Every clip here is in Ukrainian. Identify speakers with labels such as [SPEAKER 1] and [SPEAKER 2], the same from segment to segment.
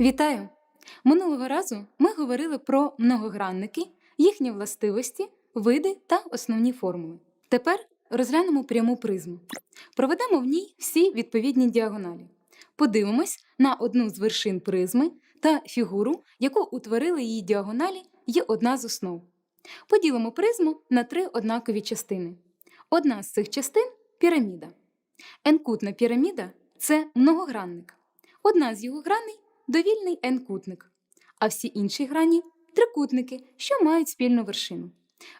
[SPEAKER 1] Вітаю! Минулого разу ми говорили про многогранники, їхні властивості, види та основні формули. Тепер розглянемо пряму призму. Проведемо в ній всі відповідні діагоналі. Подивимось на одну з вершин призми та фігуру, яку утворили її діагоналі, є одна з основ. Поділимо призму на три однакові частини. Одна з цих частин піраміда. N-кутна піраміда це многогранник. Одна з його граней довільний n-кутник, а всі інші грані трикутники, що мають спільну вершину.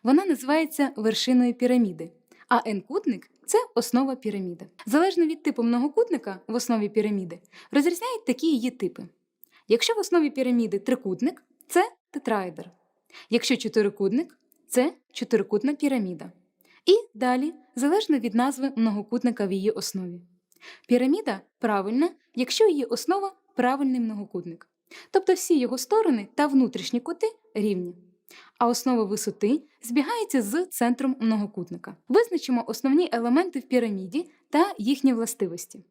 [SPEAKER 1] Вона називається вершиною піраміди, а n-кутник це основа піраміди. Залежно від типу многокутника в основі піраміди розрізняють такі її типи. Якщо в основі піраміди трикутник, це тетраедр. Якщо чотирикутник це чотирикутна піраміда. І далі, залежно від назви многокутника в її основі. Піраміда правильна, якщо її основа правильний многокутник. Тобто всі його сторони та внутрішні кути рівні. А основа висоти збігається з центром многокутника. Визначимо основні елементи в піраміді та їхні властивості.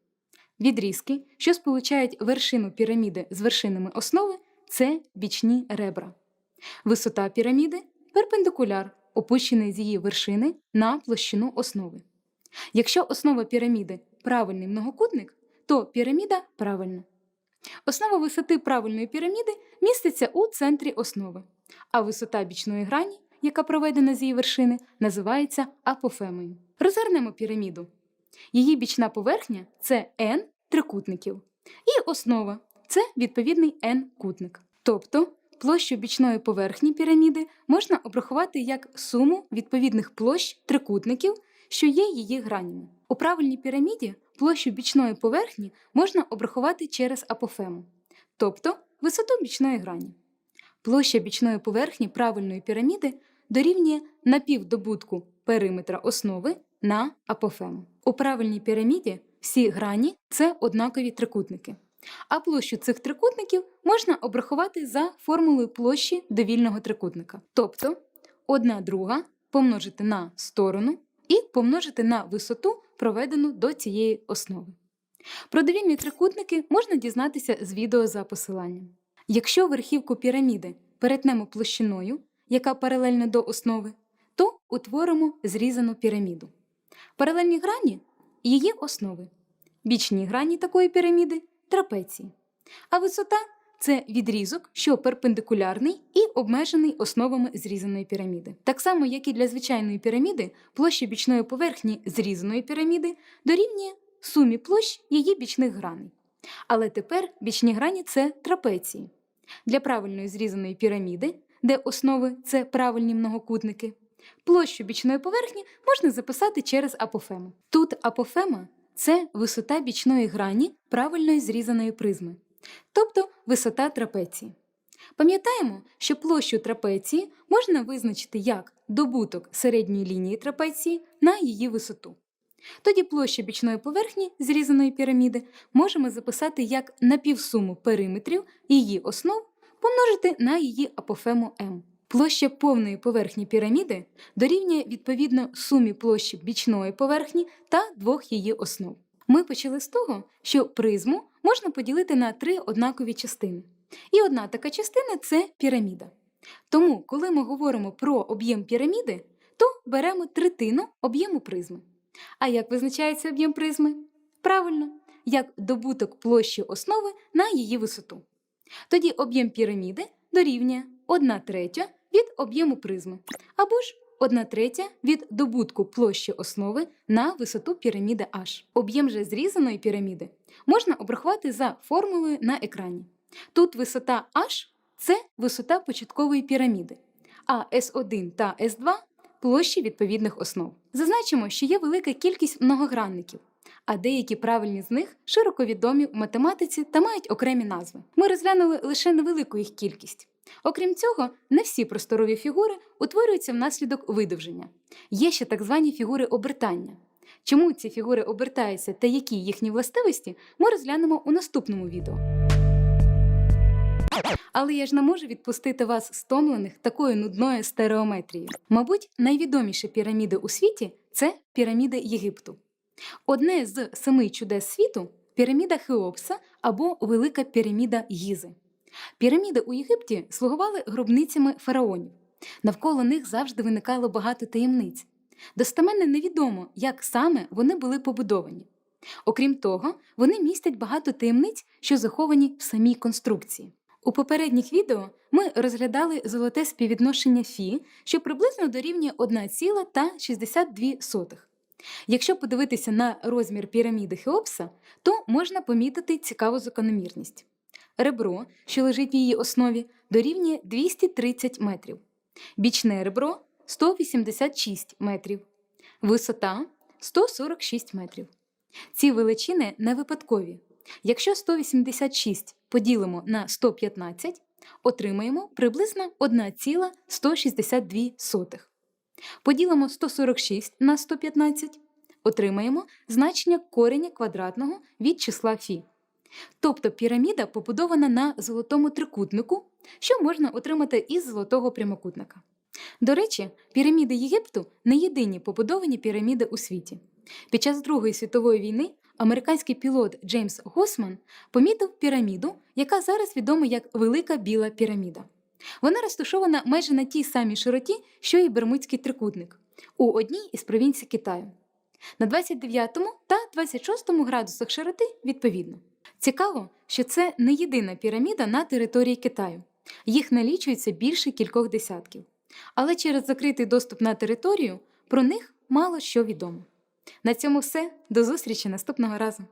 [SPEAKER 1] Відрізки, що сполучають вершину піраміди з вершинами основи, це бічні ребра. Висота піраміди перпендикуляр, опущений з її вершини на площину основи. Якщо основа піраміди правильний многокутник, то піраміда правильна. Основа висоти правильної піраміди міститься у центрі основи, а висота бічної грані, яка проведена з її вершини, називається апофемою. Розгорнемо піраміду. Її бічна поверхня це n трикутників, і основа це відповідний n-кутник. Тобто площу бічної поверхні піраміди можна обрахувати як суму відповідних площ трикутників, що є її гранями. У правильній піраміді площу бічної поверхні можна обрахувати через апофему, тобто висоту бічної грані. Площа бічної поверхні правильної піраміди дорівнює напівдобутку периметра основи на апофему. У правильній піраміді всі грані це однакові трикутники. А площу цих трикутників можна обрахувати за формулою площі довільного трикутника. Тобто 1 друга помножити на сторону і помножити на висоту, проведену до цієї основи. Про довільні трикутники можна дізнатися з відео за посиланням. Якщо верхівку піраміди перетнемо площиною, яка паралельна до основи, то утворимо зрізану піраміду. Паралельні грані її основи. Бічні грані такої піраміди трапеції. А висота це відрізок, що перпендикулярний і обмежений основами зрізаної піраміди. Так само, як і для звичайної піраміди, площа бічної поверхні зрізаної піраміди дорівнює сумі площ її бічних граней. Але тепер бічні грані це трапеції. Для правильної зрізаної піраміди, де основи це правильні многокутники, площу бічної поверхні можна записати через апофему. Тут апофема це висота бічної грані правильної зрізаної призми, тобто висота трапеції. Пам'ятаємо, що площу трапеції можна визначити як добуток середньої лінії трапеції на її висоту. Тоді площу бічної поверхні зрізаної піраміди можемо записати як напівсуму периметрів її основ помножити на її апофему m. Площа повної поверхні піраміди дорівнює відповідно сумі площі бічної поверхні та двох її основ. Ми почали з того, що призму можна поділити на три однакові частини. І одна така частина це піраміда. Тому, коли ми говоримо про об'єм піраміди, то беремо третину об'єму призми. А як визначається об'єм призми? Правильно, як добуток площі основи на її висоту. Тоді об'єм піраміди дорівнює 1 третя від об'єму призми, або ж 1 третя від добутку площі основи на висоту піраміди H. Об'єм же зрізаної піраміди можна обрахувати за формулою на екрані. Тут висота H це висота початкової піраміди, а S1 та S2 площі відповідних основ. Зазначимо, що є велика кількість многогранників, а деякі правильні з них широко відомі в математиці та мають окремі назви. Ми розглянули лише невелику їх кількість. Окрім цього, не всі просторові фігури утворюються внаслідок видовження. Є ще так звані фігури обертання. Чому ці фігури обертаються та які їхні властивості, ми розглянемо у наступному відео. Але я ж не можу відпустити вас стомлених такою нудною стереометрією. Мабуть, найвідоміші піраміди у світі це піраміди Єгипту. Одне з семи чудес світу піраміда Хеопса або Велика піраміда Гізи. Піраміди у Єгипті слугували гробницями фараонів. Навколо них завжди виникало багато таємниць. Достеменно невідомо, як саме вони були побудовані. Окрім того, вони містять багато таємниць, що заховані в самій конструкції. У попередніх відео ми розглядали золоте співвідношення Фі, що приблизно дорівнює 1,62. Якщо подивитися на розмір піраміди Хеопса, то можна помітити цікаву закономірність. Ребро, що лежить в її основі, дорівнює 230 метрів, бічне ребро 186 метрів, висота 146 метрів. Ці величини не випадкові. Якщо 186 поділимо на 115, отримаємо приблизно 1,162. Поділимо 146 на 115, отримаємо значення кореня квадратного від числа Фі. Тобто піраміда побудована на золотому трикутнику, що можна отримати із золотого прямокутника. До речі, піраміди Єгипту не єдині побудовані піраміди у світі. Під час Другої світової війни американський пілот Джеймс Госман помітив піраміду, яка зараз відома як Велика Біла піраміда. Вона розташована майже на тій самій широті, що і Бермудський трикутник, у одній із провінцій Китаю. На 29 та 26 градусах широти відповідно. Цікаво, що це не єдина піраміда на території Китаю. Їх налічується більше кількох десятків. Але через закритий доступ на територію про них мало що відомо. На цьому все. До зустрічі наступного разу.